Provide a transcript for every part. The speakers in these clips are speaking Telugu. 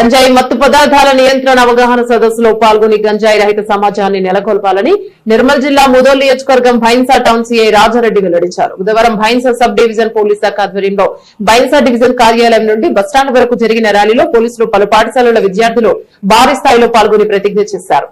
గంజాయి మత్తు పదార్థాల నియంత్రణ అవగాహన సదస్సులో పాల్గొని గంజాయి రహిత సమాజాన్ని నెలకొల్పాలని నిర్మల్ జిల్లా ముదోల్ నియోజకవర్గం భైన్సా టౌన్ సీఐ రాజారెడ్డి వెల్లడించారు. బుధవారం భైన్సా సబ్ డివిజన్ పోలీస్ శాఖ ఆధ్వర్యంలో భైన్సా డివిజన్ కార్యాలయం నుండి బస్టాండ్ వరకు జరిగిన ర్యాలీలో పోలీసులు పలు పాఠశాలల విద్యార్థులు భారీ స్థాయిలో పాల్గొని ప్రతిజ్ఞ చేశారు.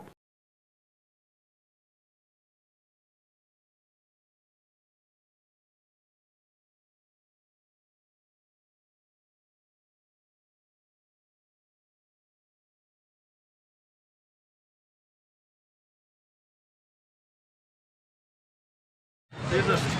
Desde as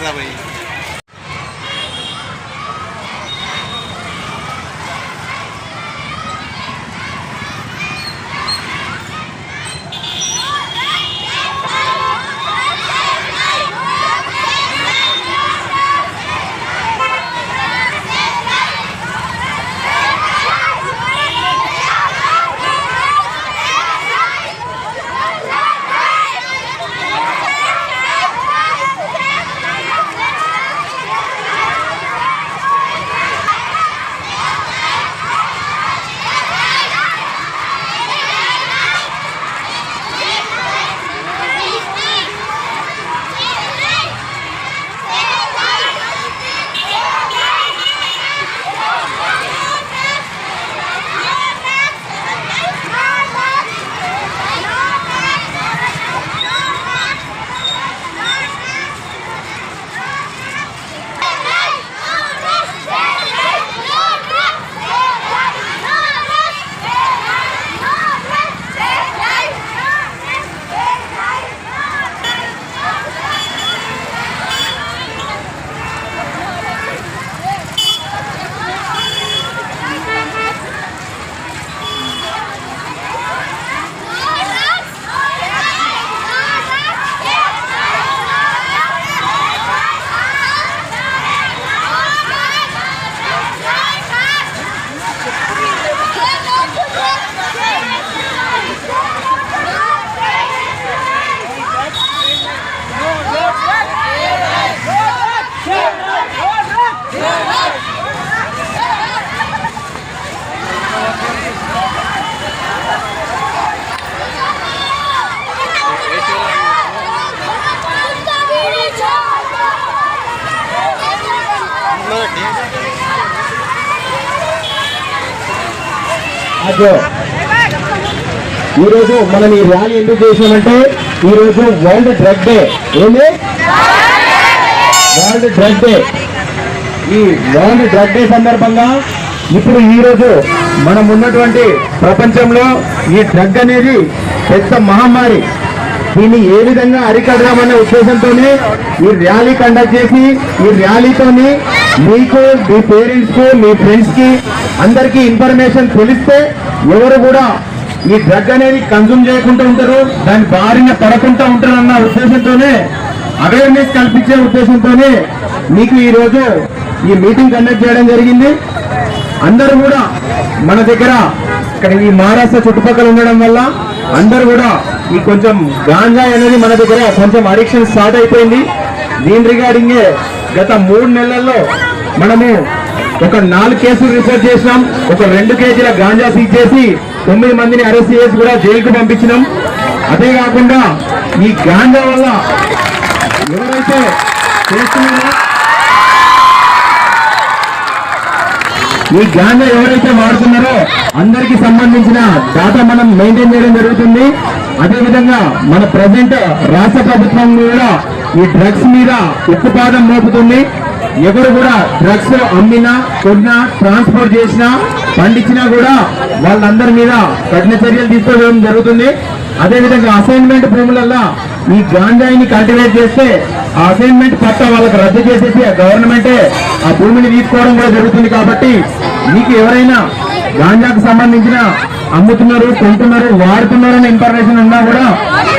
mierda, güey. ఈరోజు మనం ఈ ర్యాలీ ఎందుకు చేసామంటే ఈరోజు వరల్డ్ డ్రగ్ డే. ఏంది? World drug day. ఈ వరల్డ్ డ్రగ్ డే సందర్భంగా ఇప్పుడు ఈ రోజు మనం ఉన్నటువంటి ప్రపంచంలో ఈ డ్రగ్ అనేది పెద్ద మహమ్మారి. దీన్ని ఏ విధంగా అరికడదామనే ఉద్దేశంతోనే ఈ ర్యాలీ కండక్ట్ చేసి ఈ ర్యాలీతోని మీకు మీ పేరెంట్స్కు మీ ఫ్రెండ్స్కి అందరికీ ఇన్ఫర్మేషన్ తెలిస్తే ఎవరు కూడా ఈ డ్రగ్ అనేది కన్జ్యూమ్ చేయకుండా ఉంటారు దాని బారిన పడకుండా ఉంటారు అన్న ఉద్దేశంతోనే అవేర్నెస్ కల్పించే ఉద్దేశంతోనే మీకు ఈరోజు ఈ మీటింగ్ కండక్ట్ చేయడం జరిగింది. అందరూ కూడా మన దగ్గర ఇక్కడ ఈ మహారాష్ట్ర చుట్టుపక్కల ఉండడం వల్ల అందరు కూడా ఈ కొంచెం గాంజా అనేది మన దగ్గర కొంచెం అడిక్షన్ స్టార్ట్ అయిపోయింది. దీని రిగార్డింగ్ గత మూడు నెలల్లో మనము ఒక నాలుగు కేసులు రిపోర్ట్ చేసినాం. ఒక రెండు కేజీల గాంజా సీజ్ చేసి తొమ్మిది మందిని అరెస్ట్ చేసి కూడా జైలుకు పంపించినాం. అదే కాకుండా ఈ గాంజా వల్ల ఎవరైతే చేస్తున్నారో ఈ గాంజా ఎవరైతే వాడుతున్నారో అందరికి సంబంధించిన డాటా మనం మెయింటైన్ చేయడం జరుగుతుంది. అదేవిధంగా మన ప్రజెంట్ రాష్ట్ర ప్రభుత్వం కూడా ఈ డ్రగ్స్ మీద ఉక్కుపాదం మోపుతుంది. ఎవరు కూడా డ్రగ్స్ అమ్మినా కొన్నా ట్రాన్స్పోర్ట్ చేసినా పండించినా కూడా వాళ్ళందరి మీద కఠిన చర్యలు తీసుకోవడం జరుగుతుంది. అదేవిధంగా అసైన్మెంట్ భూములల్లో ఈ గాంజాయిని కల్టివేట్ చేస్తే అసైన్మెంట్ పట్ట వాళ్ళకి రద్దు చేసేసి ఆ గవర్నమెంటే ఆ భూమిని తీసుకోవడం కూడా జరుగుతుంది కాబట్టి మీకు ఎవరైనా గాంజాకు సంబంధించిన అమ్ముతున్నారు కొంటున్నారు వాడుతున్నారు అనే ఇన్ఫర్మేషన్ ఉన్నా కూడా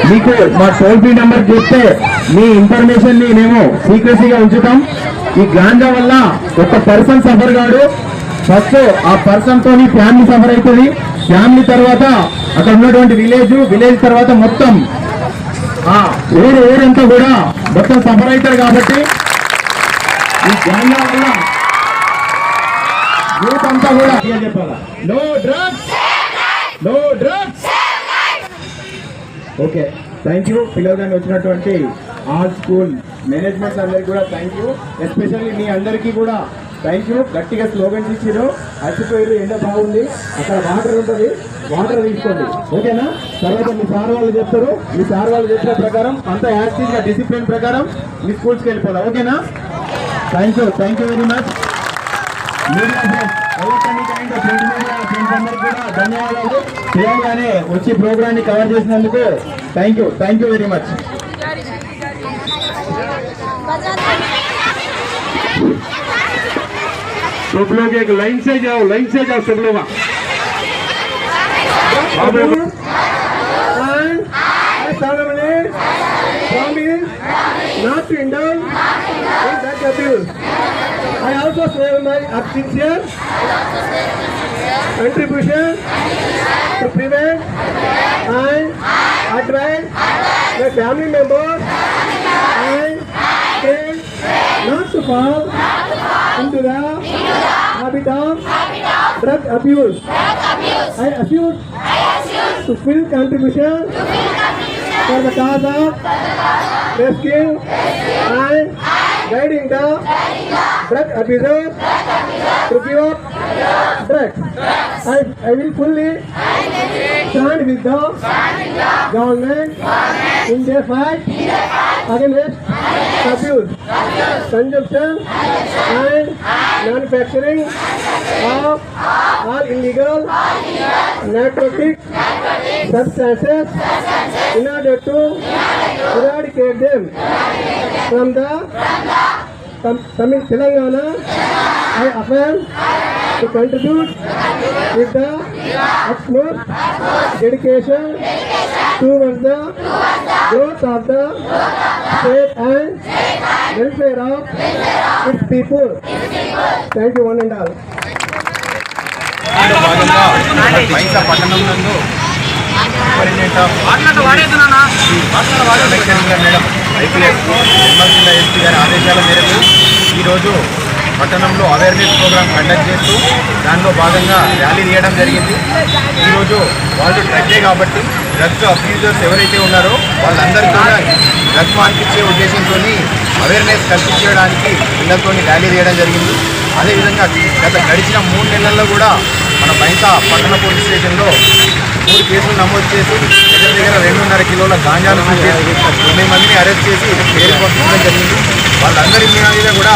మీకు మా టోల్ ఫ్రీ నెంబర్ చెప్తే మీ ఇన్ఫర్మేషన్ని మేము సీక్రెసీగా ఉంచుతాం. ఈ గాంజా వల్ల ఒక పర్సన్ సఫర్ కాడు ఫస్ట్ ఆ పర్సన్ తోని ఫ్యామిలీ సఫర్ అవుతుంది ఫ్యామిలీ తర్వాత అక్కడ ఉన్నటువంటి విలేజ్ విలేజ్ తర్వాత మొత్తం ఊరు ఊరంతా కూడా మొత్తం సఫర్ అవుతారు కాబట్టి ఈ గాంజా వల్ల యూత్ అంతా కూడా చెప్పాలా? No drugs! No drugs! Okay thank you పిల్లగాని వచ్చినటువంటి ఆల్ స్కూల్ మేనేజ్మెంట్ అందరికి కూడా థ్యాంక్ యూ ఎస్పెషల్లీ మీ అందరికీ కూడా థ్యాంక్ యూ గట్టిగా స్లోగన్స్ ఇచ్చారు. అలసిపోయారు ఎండ బాగుంది. అక్కడ వాటర్ ఉంటుంది. వాటర్ తీసుకోండి ఓకేనా తర్వాత మీ సార్ వాళ్ళు చెప్తారు మీ సార్ వాళ్ళు చెప్పిన ప్రకారం అంత యాక్టివ్ గా డిసిప్లిన్ ప్రకారం మీ స్కూల్స్కి వెళ్ళిపోదాం ఓకేనా thank you thank you very much media friends electronic and print media friends అందరికీ కూడా ధన్యవాదాలు తెలంగాణే వచ్చి ప్రోగ్రామ్ ని కవర్ చేసినందుకు thank you thank you very much सब लोग एक लाइन से जाओ लाइन से जाओ सब लोग promise not to indulge. In that abuse. I also swear my sincere contribution to prevent and advise my family members and friends not to fall into the habit of, habit of drug abuse. Drug abuse. I assure, I assure to fill contribution, to fill contribution for the cause of, for the cause of rescue, rescue and, guiding the, guiding the drug abuser, drug abuser to give up drugs. drugs. I, I will fully? Stand with the government. In their fight. Against abuse, consumption. And manufacturing of all illegal narcotic substances in order to eradicate them from the Tam- Tamil Telangana. I affirm to contribute with the utmost dedication towards the growth of the state and welfare of its people. Thank you one and all. భాగంగా బైస పట్టణం నందు మేడం ఐపీఎస్ నిర్మల్ ఎస్పీ గారి ఆదేశాల మేరకు ఈరోజు పట్టణంలో అవేర్నెస్ ప్రోగ్రామ్ కండక్ట్ చేస్తూ దానిలో భాగంగా ర్యాలీ తీయడం జరిగింది. ఈరోజు వాళ్ళు డ్రగ్గే కాబట్టి డ్రగ్స్ అబ్యూజర్స్ ఎవరైతే ఉన్నారో వాళ్ళందరికీ కూడా డ్రగ్స్ మార్పించే ఉద్దేశంతో అవేర్నెస్ కల్పించడానికి పిల్లలతో ర్యాలీ తీయడం జరిగింది. అదేవిధంగా గత గడిచిన మూడు నెలల్లో కూడా మన బైంసా పట్టణ పోలీస్ స్టేషన్లో మూడు కేసులు నమోదు చేసి దగ్గర దగ్గర రెండున్నర కిలోల గాంజాను తొమ్మిది మందిని అరెస్ట్ చేసి పేరు పంపించడం జరిగింది. వాళ్ళందరి మీద కూడా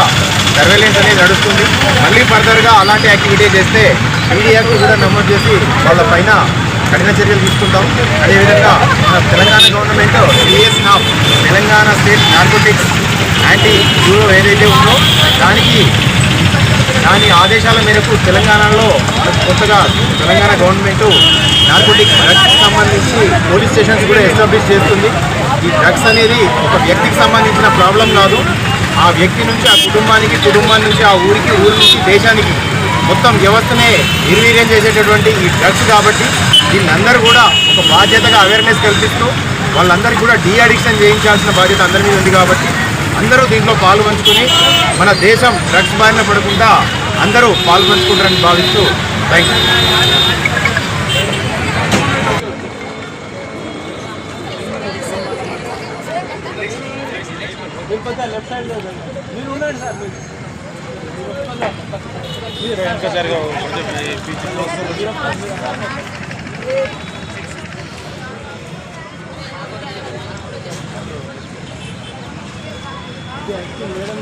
సర్వేలెన్స్ అనేది నడుస్తుంది. మళ్ళీ ఫర్దర్గా అలాంటి యాక్టివిటీ చేస్తే మీడియాకు కూడా నమోదు చేసి వాళ్ళ పైన కఠిన చర్యలు తీసుకుంటాం. అదేవిధంగా మన Telangana government TS నాఫ్ Telangana state narcotics anti bureau ఏదైతే ఉందో దానికి దాని ఆదేశాల మేరకు తెలంగాణలో కొత్తగా తెలంగాణ గవర్నమెంట్ నార్కోటిక్ డ్రగ్స్ సంబంధించి పోలీస్ స్టేషన్స్ కూడా ఎస్టాబ్లిష్ చేస్తుంది. ఈ డ్రగ్స్ అనేది ఒక వ్యక్తికి సంబంధించిన ప్రాబ్లం కాదు. ఆ వ్యక్తి నుంచి ఆ కుటుంబానికి కుటుంబం నుంచి ఆ ఊరికి ఊరి నుంచి దేశానికి మొత్తం వ్యవస్థనే నిర్వీర్యం చేసేటటువంటి ఈ డ్రగ్స్ కాబట్టి దీన్ని అందరూ కూడా ఒక బాధ్యతగా అవేర్నెస్ కల్పిస్తూ వాళ్ళందరికీ కూడా డీ అడిక్షన్ చేయించాల్సిన బాధ్యత అందరి మీద ఉంది కాబట్టి అందరూ దీంట్లో పాల్పంచుకుని మన దేశం డ్రగ్స్ బారిన పడకుండా అందరూ పాల్పంచుకుంటారని భావిస్తూ థ్యాంక్ మీరు